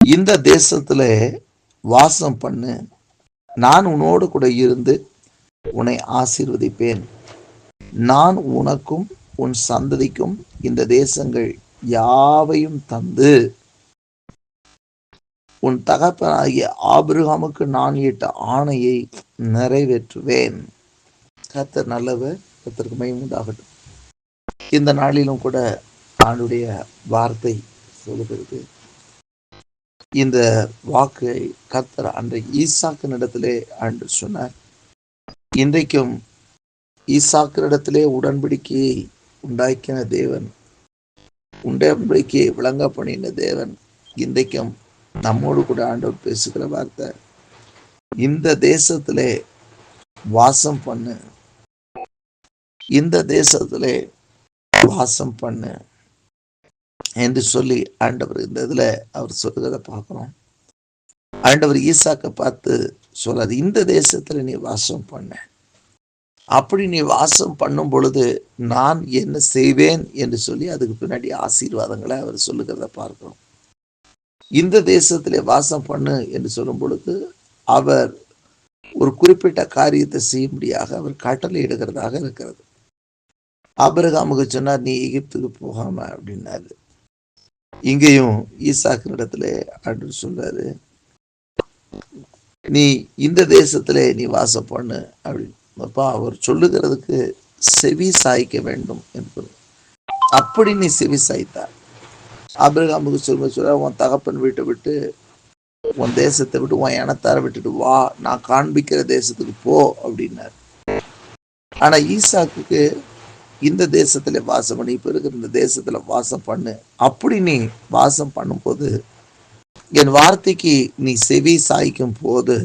இந்த தேசத்துல வாசம் பண்ணு. நான் உன்னோடு கூட இருந்து உன்னை ஆசீர்வதிப்பேன். நான் உனக்கும் உன் சந்ததிக்கும் இந்த தேசங்கள் யாவையும் தந்து. உன் தகப்பனாகிய ஆபிரகாமுக்கு நான் இட்ட ஆணையை நிறைவேற்றுவேன். கத்தர் நல்லவர் கத்தருக்கு மயமுண்டாகட்டும் இந்த நாளிலும் கூட ஆண்டுடைய வார்த்தை சொல்லுகிறது. இந்த வாக்கை கர்த்தர் அன்றைக்கு ஈசாக்கினிடத்திலே ஆண்டு சொன்னார். இன்றைக்கும் ஈசாக்கினிடத்திலே உடன்படிக்கையை உண்டாக்கின தேவன் உடன்படிக்கையை விளங்க பண்ணின தேவன் இன்றைக்கும் நம்மோடு கூட ஆண்டவர் பேசுகிற வார்த்தை. இந்த தேசத்திலே வாசம் பண்ணு. இந்த தேசத்திலே வாசம் பண்ணு. என்று சொல்லி ஆண்டவர் இந்த இதில் அவர் சொல்லுகிறத பார்க்குறோம். ஆண்டவர் ஈசாக்கை பார்த்து சொல்லாது இந்த தேசத்தில் நீ வாசம் பண்ண. அப்படி நீ வாசம் பண்ணும் பொழுது நான் என்ன செய்வேன்? என்று சொல்லி அதுக்கு பின்னாடி ஆசீர்வாதங்களை அவர் சொல்லுகிறத பார்க்கிறோம். இந்த தேசத்திலே வாசம் பண்ணு என்று சொல்லும் பொழுது அவர் ஒரு குறிப்பிட்ட காரியத்தை செய்யும்படியாக அவர் கட்டளை இடுகிறதாக இருக்கிறது. ஆபிரகாமுக்கு சொன்னார் நீ எகிப்துக்கு போகாம அப்படின்னாரு. இங்கேயும் ஈசாக்கு இடத்துல ஆண்டு சொல்றாரு நீ இந்த தேசத்திலே நீ வாசம் பண்ணு அப்படின்னு. அப்பா அவர் சொல்லுகிறதுக்கு செவி சாய்க்க வேண்டும் என்பது. அப்படி நீ செவி சாய்த்தார் அபிரகாமுக்கு சொல்ல சொல்ல உன் தகப்பன் வீட்டை விட்டு உன் தேசத்தை விட்டு உன் இனத்தார விட்டுட்டு வா. நான் காண்பிக்கிற தேசத்துக்கு போ அப்படின்னார். ஆனா ஈசாக்கு இந்த தேசத்தில் வாசம் பண்ணி இப்போ இருக்கிற இந்த தேசத்தில் வாசம் பண்ணு. அப்படி நீ வாசம் பண்ணும்போது என் வார்த்தைக்கு நீ செவி சாய்க்கும் போது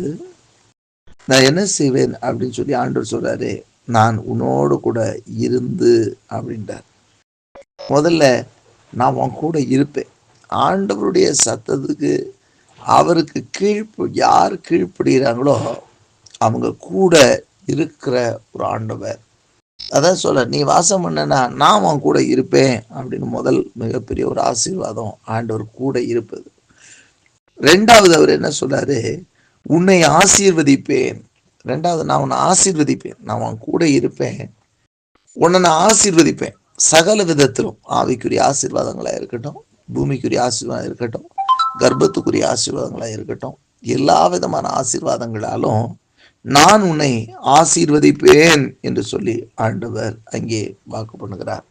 நான் என்ன செய்வேன் அப்படின்னு சொல்லி ஆண்டவர் சொல்றாரு நான் உன்னோடு கூட இருந்து அப்படின்றார். முதல்ல நான் உன் கூட இருப்பேன். ஆண்டவருடைய சத்தத்துக்கு அவருக்கு கீழ்ப்பு யார் கீழ்ப்படுகிறாங்களோ அவங்க கூட இருக்கிற ஒரு ஆண்டவர். அதான் சொல்ல நீ வாசம் பண்ணனா நான் உன் கூட இருப்பேன் அப்படின்னு முதல் மிகப்பெரிய ஒரு ஆசீர்வாதம் ஆண்டவர் கூட இருப்பது. ரெண்டாவது அவர் என்ன சொல்றாரு? உன்னை ஆசீர்வதிப்பேன். ரெண்டாவது நான் உன்னை ஆசீர்வதிப்பேன். நான் உன் கூட இருப்பேன். உன்னை நான் ஆசீர்வதிப்பேன். சகல விதத்திலும் ஆவிக்குரிய ஆசீர்வாதங்களா இருக்கட்டும் பூமிக்குரிய ஆசீர்வாதம் இருக்கட்டும் கர்ப்பத்துக்குரிய ஆசீர்வாதங்களா இருக்கட்டும் எல்லா விதமான ஆசீர்வாதங்களாலும் நான் உன்னை ஆசீர்வதிப்பேன் என்று சொல்லி ஆண்டவர் அங்கே வாக்கு பண்ணுகிறார்.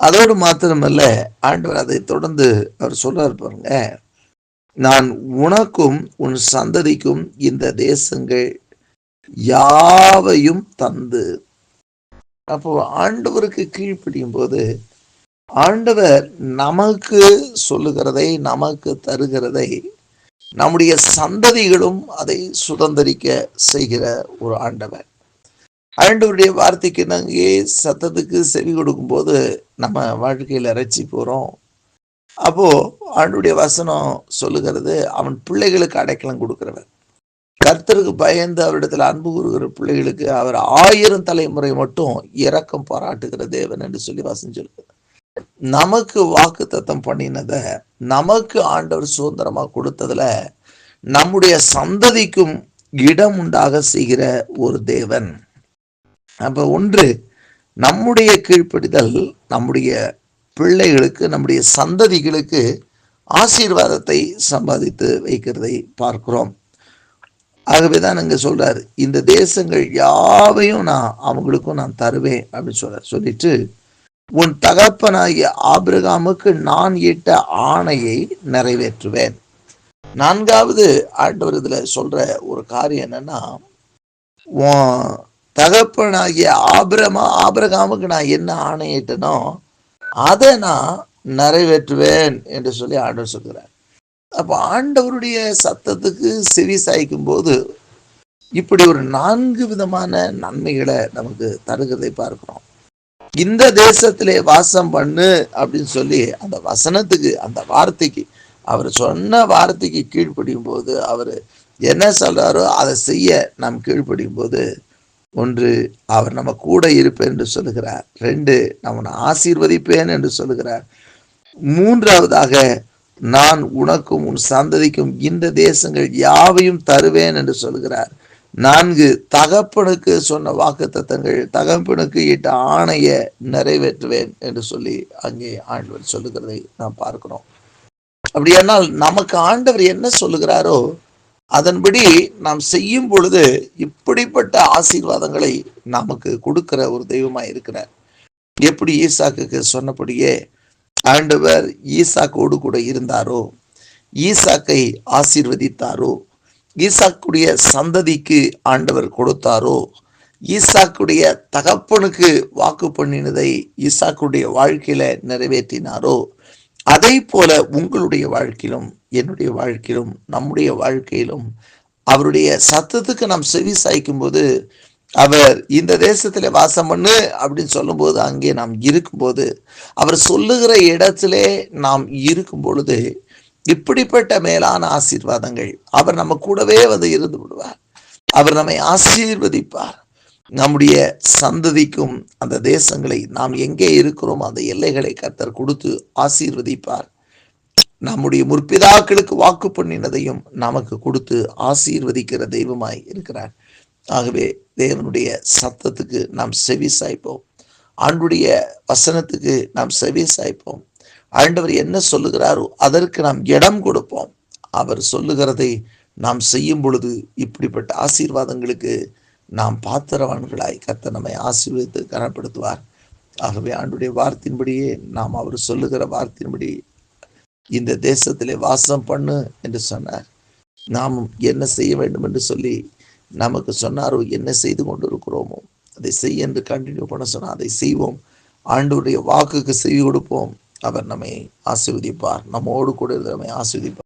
அதோடு மாத்திரமல்ல ஆண்டவர் அதை தொடர்ந்து அவர் சொல்றார் பாருங்க நான் உனக்கும் உன் சந்ததிக்கும் இந்த தேசங்கள் யாவையும் தந்து. அப்போ ஆண்டவருக்கு கீழ்ப்படியும் போது ஆண்டவர் நமக்கு சொல்லுகிறதை நமக்கு தருகிறதை நம்முடைய சந்ததிகளும் அதை சுதந்திரிக்க செய்கிற ஒரு ஆண்டவர். ஆண்டவருடைய வார்த்தைக்கு நாங்கள் சத்தத்துக்கு செவி கொடுக்கும்போது நம்ம வாழ்க்கையில் இறைச்சி போகிறோம் அப்போ ஆண்டுடைய வசனம் சொல்லுகிறது அவன் பிள்ளைகளுக்கு அடைக்கலம் கொடுக்கிறவர். கர்த்தருக்கு பயந்து அவரிடத்தில் அன்பு கூறுகிற பிள்ளைகளுக்கு அவர் ஆயிரம் தலைமுறை மட்டும் இரக்கம் பாராட்டுகிற தேவன் என்று சொல்லி வசனம் சொல்லுகிறார் நமக்கு வாக்கு தத்தம் பண்ணினத நமக்கு ஆண்டவர் சுதந்திரமா கொடுத்ததுல நம்முடைய சந்ததிக்கும் இடம் உண்டாக செய்கிற ஒரு தேவன். அப்ப ஒன்று நம்முடைய கீழ்ப்படிதல் நம்முடைய பிள்ளைகளுக்கு நம்முடைய சந்ததிகளுக்கு ஆசீர்வாதத்தை சம்பாதித்து வைக்கிறதை பார்க்கிறோம். ஆகவேதான் இங்க சொல்றாரு இந்த தேசங்கள் யாவையும் நான் அவங்களுக்கும் நான் தருவேன் அப்படின்னு சொல்றாரு. சொல்லிட்டு உன் தகப்பனாகிய ஆபிரகாமுக்கு நான் இட்ட ஆணையை நிறைவேற்றுவேன். நான்காவது ஆண்டவர் இதில் சொல்ற ஒரு காரியம் என்னன்னா உன் தகப்பனாகிய ஆபிரமா ஆபிரகாமுக்கு நான் என்ன ஆணையிட்டனோ அதை நான் நிறைவேற்றுவேன் என்று சொல்லி ஆண்டவர் சொல்கிறார். அப்போ ஆண்டவருடைய சத்தத்துக்கு செவி சாய்க்கும் போது இப்படி ஒரு நான்கு விதமான நன்மைகளை நமக்கு தருகிறதை பார்க்கிறோம். இந்த தேசத்திலே வாசம் பண்ணு அப்படின்னு சொல்லி அந்த வசனத்துக்கு அந்த வார்த்தைக்கு அவர் சொன்ன வார்த்தைக்கு கீழ்ப்படியும் போது அவர் என்ன சொல்றாரோ அதை செய்ய நாம் கீழ்ப்படியும் போது ஒன்று அவர் நம்ம கூட இருப்பேன் என்று சொல்லுகிறார். ரெண்டு நான் உன்னை ஆசீர்வதிப்பேன் என்று சொல்லுகிறார். மூன்றாவதாக நான் உனக்கும் உன் சந்ததிக்கும் இந்த தேசங்கள் யாவையும் தருவேன் என்று சொல்கிறார் நான்கு தகப்பனுக்கு சொன்ன வாக்கு தத்தங்கள் தகப்பனுக்கு இட்ட ஆணைய நிறைவேற்றுவேன் என்று சொல்லி அங்கே ஆண்டவர் சொல்லுகிறதை நாம் பார்க்கிறோம். அப்படியானால் நமக்கு ஆண்டவர் என்ன சொல்லுகிறாரோ அதன்படி நாம் செய்யும் பொழுது இப்படிப்பட்ட ஆசீர்வாதங்களை நமக்கு கொடுக்கிற ஒரு தெய்வமாக இருக்கிறார். எப்படி ஈசாக்கு சொன்னபடியே ஆண்டவர் ஈசாக்கோடு கூட இருந்தாரோ ஈசாக்கை ஆசீர்வதித்தாரோ ஈசாக்குடைய சந்ததிக்கு ஆண்டவர் கொடுத்தாரோ? ஈசாக்குடைய தகப்பனுக்கு வாக்கு பண்ணினதை ஈசாக்குடைய வாழ்க்கையில நிறைவேற்றினாரோ? அதை போல உங்களுடைய வாழ்க்கையிலும் என்னுடைய வாழ்க்கையிலும் நம்முடைய வாழ்க்கையிலும் அவருடைய சத்தத்துக்கு நாம் செவி சாய்க்கும் போது அவர் இந்த தேசத்துல வாசம் பண்ணு அப்படின்னு சொல்லும்போது அங்கே நாம் இருக்கும்போது அவர் சொல்லுகிற இடத்திலே நாம் இருக்கும் பொழுது இப்படிப்பட்ட மேலான ஆசீர்வாதங்கள். அவர் நம்ம கூடவே வந்து இருந்து விடுவார். அவர் நம்மை ஆசீர்வதிப்பார். நம்முடைய சந்ததிக்கும் அந்த தேசங்களை நாம் எங்கே இருக்கிறோம் அந்த எல்லைகளை கர்த்தர் கொடுத்து ஆசீர்வதிப்பார். நம்முடைய முற்பிதாக்களுக்கு வாக்கு பண்ணினதையும் நமக்கு கொடுத்து ஆசீர்வதிக்கிற தெய்வமாய் இருக்கிறார். ஆகவே தேவனுடைய சத்தத்துக்கு நாம் செவி சாய்ப்போம் ஆண்டுடைய வசனத்துக்கு நாம் செவி சாய்ப்போம் ஆண்டவர் என்ன சொல்லுகிறாரோ அதற்கு நாம் இடம் கொடுப்போம். அவர் சொல்லுகிறதை நாம் செய்யும் பொழுது இப்படிப்பட்ட ஆசீர்வாதங்களுக்கு நாம் பாத்திரவான்களாய் கத்த நம்மை ஆசீர்வதித்து கனப்படுத்துவார் ஆகவே ஆண்டுடைய வார்த்தையின்படியே நாம் அவர் சொல்லுகிற வார்த்தையின்படி இந்த தேசத்திலே வாசம் பண்ணு என்று சொன்னார். நாம் என்ன செய்ய வேண்டும் என்று சொல்லி நமக்கு சொன்னாரோ என்ன செய்து கொண்டிருக்கிறோமோ அதை செய்ய என்று கண்டினியூ பண்ண சொன்னால் அதை செய்வோம். ஆண்டுடைய வாக்குக்கு செய்து கொடுப்போம். அவர் நம்மை ஆசீர்வதிப்பார். நம்மோடு கூட இருந்து நம்மை ஆசீர்வதிப்பார்.